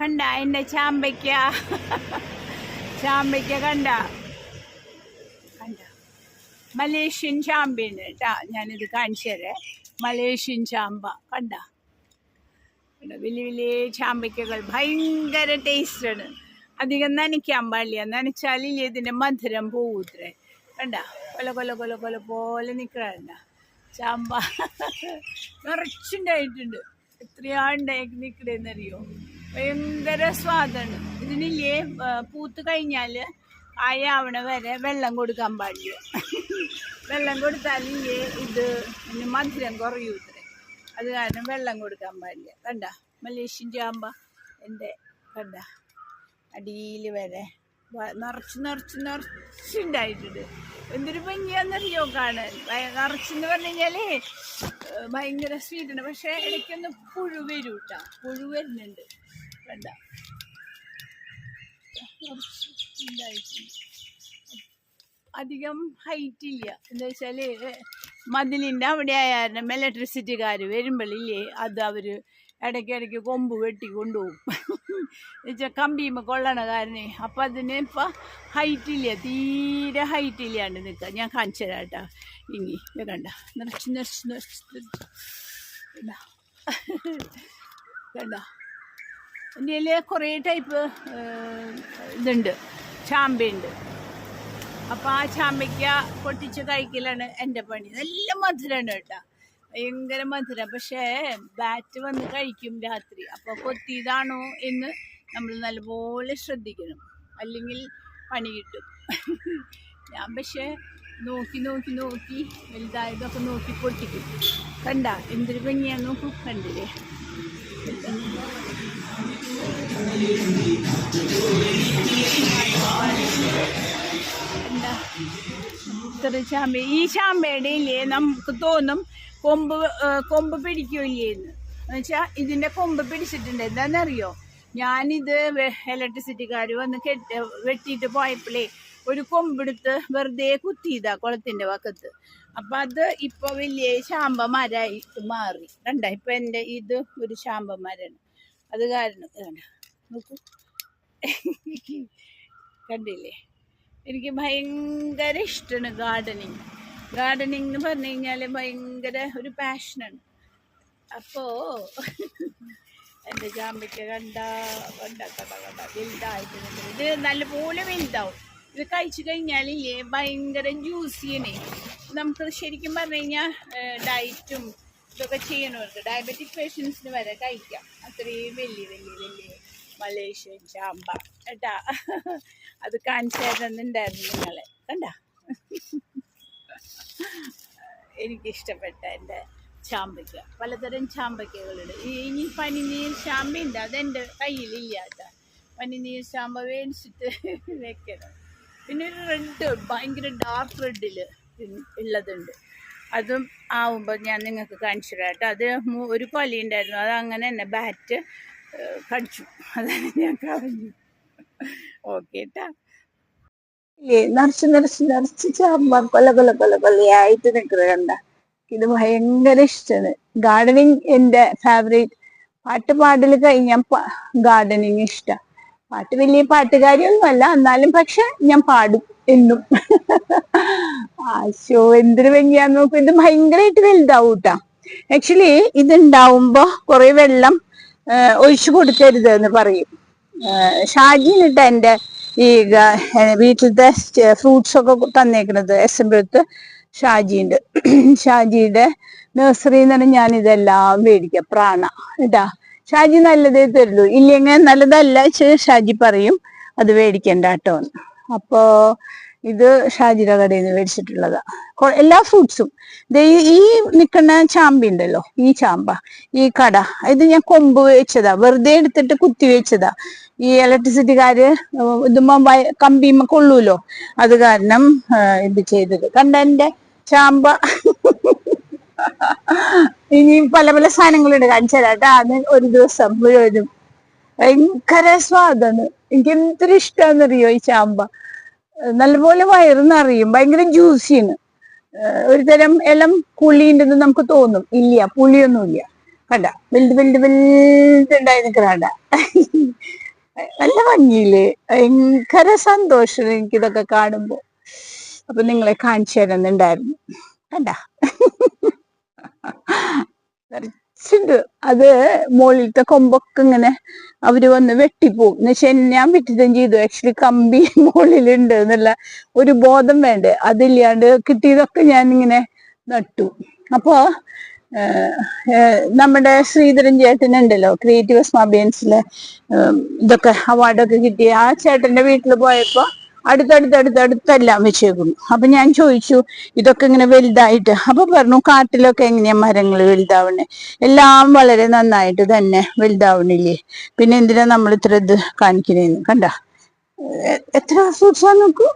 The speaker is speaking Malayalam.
കണ്ട എന്റെ ചാമ്പയ്ക്ക. ചാമ്പയ്ക്ക കണ്ട. കണ്ട. മലേഷ്യൻ ചാമ്പയാണ് കേട്ടാ ഞാനിത് കാണിച്ചു തരേ. മലേഷ്യൻ ചാമ്പ കണ്ട? വലിയ വലിയ ചാമ്പയ്ക്കകൾ. ഭയങ്കര ടേസ്റ്റാണ് അധികം നനയ്ക്കാൻ പാടില്ല. നനച്ചാൽ ഇതിന്റെ മധുരം പോകൂത്രേ കണ്ട കൊല കൊല കൊല കൊല പോലെ നിൽക്കണ്ട ചാമ്പ. നിറച്ചുണ്ടായിട്ടുണ്ട്. എത്രയാണ്ടായി നിൽക്കണേന്നറിയോ ഭയങ്കര സ്വാദാണ്. ഇതിനില്ലേ പൂത്ത് കഴിഞ്ഞാൽ കായാവണ വരെ വെള്ളം കൊടുക്കാൻ പാടില്ല. വെള്ളം കൊടുത്താലില്ലേ ഇത് മധുരം മധുരം കുറയൂത്രേ. അത് കാരണം വെള്ളം കൊടുക്കാൻ പാടില്ല. കണ്ട? മലേഷ്യൻ ചാമ്പ എന്റെ കണ്ട? അടിയിൽ വരെ നിറച്ച് നിറച്ച് നിറച്ചുണ്ടായിട്ടുണ്ട് എന്തൊരു ഭംഗിയാന്നറിയോ കാണാൻ? നിറച്ചെന്ന് പറഞ്ഞു കഴിഞ്ഞാലേ ഭയങ്കര സ്വീറ്റാണ് പക്ഷേ ഇടയ്ക്കൊന്ന് പുഴു വരൂട്ടാ. പുഴു വരുന്നുണ്ട്. ഉണ്ടായിട്ടുണ്ട് അധികം ഹൈറ്റ് ഇല്ല. എന്താ വെച്ചാൽ മതിലിന്റെ അവിടെ ആയാലും ഇലക്ട്രിസിറ്റിക്കാർ വരുമ്പോഴില്ലേ അത് അവർ ഇടയ്ക്കിടയ്ക്ക് കൊമ്പ് വെട്ടി കൊണ്ടുപോകും. എന്നുവെച്ചാൽ കമ്പിയുമ്പോൾ കൊള്ളണ കാരണേ. അപ്പം അതിന് ഇപ്പം ഹൈറ്റ് ഇല്ല. തീരെ ഹൈറ്റ് ഇല്ലാണ്ട് നിൽക്കുക ഞാൻ കാണിച്ചു തരാം കേട്ടോ ഇനി കണ്ട. നിറച്ച് നിറച്ച് നിറച്ച്. കണ്ട. കയ്യിൽ കുറേ ടൈപ്പ് ഇതുണ്ട്. ചാമ്പയുണ്ട് അപ്പോൾ ആ ചാമ്പയ്ക്ക പൊട്ടിച്ച് കഴിക്കലാണ് എന്റെ പണി. നല്ല മധുരമാണ് കേട്ടോ. ഭയങ്കര മധുരം. പക്ഷേ ബാറ്റ് വന്ന് കഴിക്കും രാത്രി. അപ്പോൾ കൊത്തിയതാണോ എന്ന് നമ്മൾ നല്ലപോലെ ശ്രദ്ധിക്കണം. അല്ലെങ്കിൽ പണി കിട്ടും. ഞാൻ പക്ഷേ നോക്കി നോക്കി നോക്കി വലുതായതൊക്കെ നോക്കി പൊട്ടിക്കും. കണ്ട? എന്തൊരു ഭംഗിയാണെന്ന് നോക്കും. കണ്ടില്ലേ? എന്താ ഇത്ര ചാമ്പ ഈ ചാമ്പയുടെ ഇല്ലേ? നമുക്ക് തോന്നും കൊമ്പ് കൊമ്പ് പിടിക്കൂലേ എന്ന് എന്നുവെച്ചാൽ ഇതിന്റെ കൊമ്പ് പിടിച്ചിട്ടുണ്ട്. എന്താണെന്നറിയോ ഞാനിത് ഇലക്ട്രിസിറ്റിക്കാർ വന്ന് കെട്ട് വെട്ടിയിട്ട് പോയപ്പോഴേ ഒരു കൊമ്പെടുത്ത് വെറുതെ കുത്തിയതാ കുളത്തിന്റെ വക്കത്ത്. അപ്പൊ അത് ഇപ്പൊ വലിയ ശാമ്പ മരമായിട്ട് മാറി. കണ്ട? ഇപ്പൊ എന്റെ ഇത് ഒരു ശാമ്പ മരാണ് അത് കാരണം നോക്കൂ. കണ്ടില്ലേ? എനിക്ക് ഭയങ്കര ഇഷ്ടമാണ് ഗാർഡനിങ് ഗാർഡനിങ് എന്ന് പറഞ്ഞു കഴിഞ്ഞാൽ ഭയങ്കര ഒരു പാഷനാണ് അപ്പോ എന്റെ ജാമ്പിക്ക കണ്ട കണ്ട കണ്ട കണ്ട വലുതായിട്ട്. ഇത് നല്ലപോലെ വലുതാവും. ഇത് കഴിച്ചു കഴിഞ്ഞാലില്ലേ ഭയങ്കര ജ്യൂസിയനെ നമുക്ക് ശരിക്കും പറഞ്ഞു കഴിഞ്ഞാൽ ഡയറ്റും ഇതൊക്കെ ചെയ്യണവർക്ക് ഡയബറ്റിക് പേഷ്യൻസിന് വരെ കഴിക്കാം. അത്രയും വലിയ വലിയ വലിയ മലേഷ്യൻ ചാമ്പ കേട്ടാ അത് കാണിച്ചു തരുന്നുണ്ടായിരുന്നു നിങ്ങളെ കണ്ട? എനിക്കിഷ്ടപ്പെട്ട എന്റെ ചാമ്പയ്ക്ക പലതരം ചാമ്പയ്ക്കകളുണ്ട്. ഇനി പനിനീർ ചാമ്പയുണ്ട് അതെന്റെ കയ്യിലില്ല കേട്ടോ പനിനീർ ചാമ്പ മേടിച്ചിട്ട് വെക്കണം. പിന്നെ ഒരു റെഡ് ഭയങ്കര ഡാർക്ക് റെഡിൽ ഉള്ളതുണ്ട്. അതും ആവുമ്പോൾ ഞാൻ നിങ്ങൾക്ക് കാണിച്ചു തരാം കേട്ടോ. അത് ഒരു കൊലയുണ്ടായിരുന്നു. അത് അങ്ങനെ തന്നെ ബാറ്റ് കടിച്ചു. അതാണ് ഞാൻ കളഞ്ഞു. ഓക്കെ ഇല്ലേ നിറച്ച് നിറച്ച് നിറച്ച് ചാമ്പ കൊല കൊല കൊല കൊലയായിട്ട് നിൽക്കുന്നത് കണ്ട. ഇത് ഭയങ്കര ഇഷ്ടമാണ് ഗാർഡനിങ് എന്റെ ഫേവറേറ്റ് പാട്ട് പാടൽ കഴിഞ്ഞാൽ ഗാർഡനിങ് ഇഷ്ട. പാട്ട് വലിയ പാട്ടുകാരിയൊന്നുമല്ല എന്നാലും പക്ഷെ ഞാൻ പാടും എന്നും. ആശോ എന്തൊരു ഭംഗിയാന്ന് നോക്കും. ഇത് ഭയങ്കരമായിട്ട് വലുതാവൂട്ടാ. ആക്ച്വലി ഇത് ഉണ്ടാവുമ്പോ കുറെ വെള്ളം ഒഴിച്ചു കൊടുക്കരുത് എന്ന് പറയും ഷാജിനിട്ട എന്റെ ഈ വീട്ടിലത്തെ ഫ്രൂട്ട്സ് ഒക്കെ തന്നേക്കണത് എസ് എം ബിത്ത് ഷാജിയുണ്ട് ഷാജിയുടെ നഴ്സറിയിൽ നിന്നാണ് ഞാൻ ഇതെല്ലാം മേടിക്കുക പ്രാണ കേട്ടാ ഷാജി നല്ലതേ തരുള്ളൂ. ഇല്ലെങ്കിൽ നല്ലതല്ല ഷാജി പറയും അത് മേടിക്കണ്ട കേട്ടോ എന്ന്. ഇത് ഷാജിര കടയിൽ നിന്ന് മേടിച്ചിട്ടുള്ളതാ എല്ലാ ഫ്രൂട്ട്സും ഈ- നിൽക്കുന്ന ചാമ്പ ഉണ്ടല്ലോ ഈ ചാമ്പ ഈ കട ഇത് ഞാൻ കൊമ്പ് വെച്ചതാ. വെറുതെ എടുത്തിട്ട് കുത്തി വെച്ചതാ. ഈ ഇലക്ട്രിസിറ്റിക്കാര് ഇതുമ്പോ കമ്പിയുമ്പോ കൊള്ളൂലോ? അത് കാരണം ഇത് ചെയ്തത്. കണ്ട എന്റെ ചാമ്പ? ഇനി പല പല സാധനങ്ങളുണ്ട് കാണിച്ചു തരാം അത് ഒരു ദിവസം മുഴുവനും. ഭയങ്കര സ്വാദാണ്. എനിക്ക് എന്തൊരു ഇഷ്ടമാണെന്നറിയോ ഈ ചാമ്പ? നല്ലപോലെ വയറ് അറിയും ഭയങ്കര ജ്യൂസിയാണ്. ഒരു തരം എല്ലാം പുളി ഉണ്ടെന്ന് നമുക്ക് തോന്നും. ഇല്ല പുളിയൊന്നുമില്ല. കണ്ട വലുത് വലുത് വലുതുണ്ടായി നിൽക്കണ നല്ല ഭംഗിയിൽ. ഭയങ്കര സന്തോഷം എനിക്കിതൊക്കെ കാണുമ്പോ. അപ്പൊ നിങ്ങളെ കാണിച്ചു തരുന്നുണ്ടായിരുന്നു. കണ്ട. നിറച്ചുണ്ട് അത് മുകളിലത്തെ കൊമ്പൊക്കെ ഇങ്ങനെ അവർ വന്ന് വെട്ടിപ്പോവും എന്ന് വെച്ചാൽ ഞാൻ വിറ്റിത്തം ചെയ്തു. ആക്ച്വലി കമ്പി മുകളിലുണ്ട് എന്നുള്ള ഒരു ബോധം വേണ്ടേ. അതില്ലാണ്ട് കിട്ടിയതൊക്കെ ഞാൻ ഇങ്ങനെ നട്ടു. അപ്പോ നമ്മുടെ ശ്രീധരൻ ചേട്ടനുണ്ടല്ലോ ക്രിയേറ്റീവ് സ്മാബിയൻസിലെ ഇതൊക്കെ അവാർഡൊക്കെ കിട്ടിയ ആ ചേട്ടന്റെ വീട്ടിൽ പോയപ്പോ അടുത്തടുത്ത് അടുത്തടുത്തെല്ലാം വെച്ചേക്കുന്നു. അപ്പൊ ഞാൻ ചോദിച്ചു ഇതൊക്കെ ഇങ്ങനെ വലുതായിട്ട് അപ്പൊ പറഞ്ഞു കാട്ടിലൊക്കെ എങ്ങനെയാ മരങ്ങൾ വലുതാവണേ? എല്ലാം വളരെ നന്നായിട്ട് തന്നെ വലുതാവണില്ലേ? പിന്നെ എന്തിനാ നമ്മൾ ഇത്ര ഇത് കാണിക്കണേന്ന്? കണ്ട എത്ര ഫ്രൂട്ട്സാ നോക്കൂ?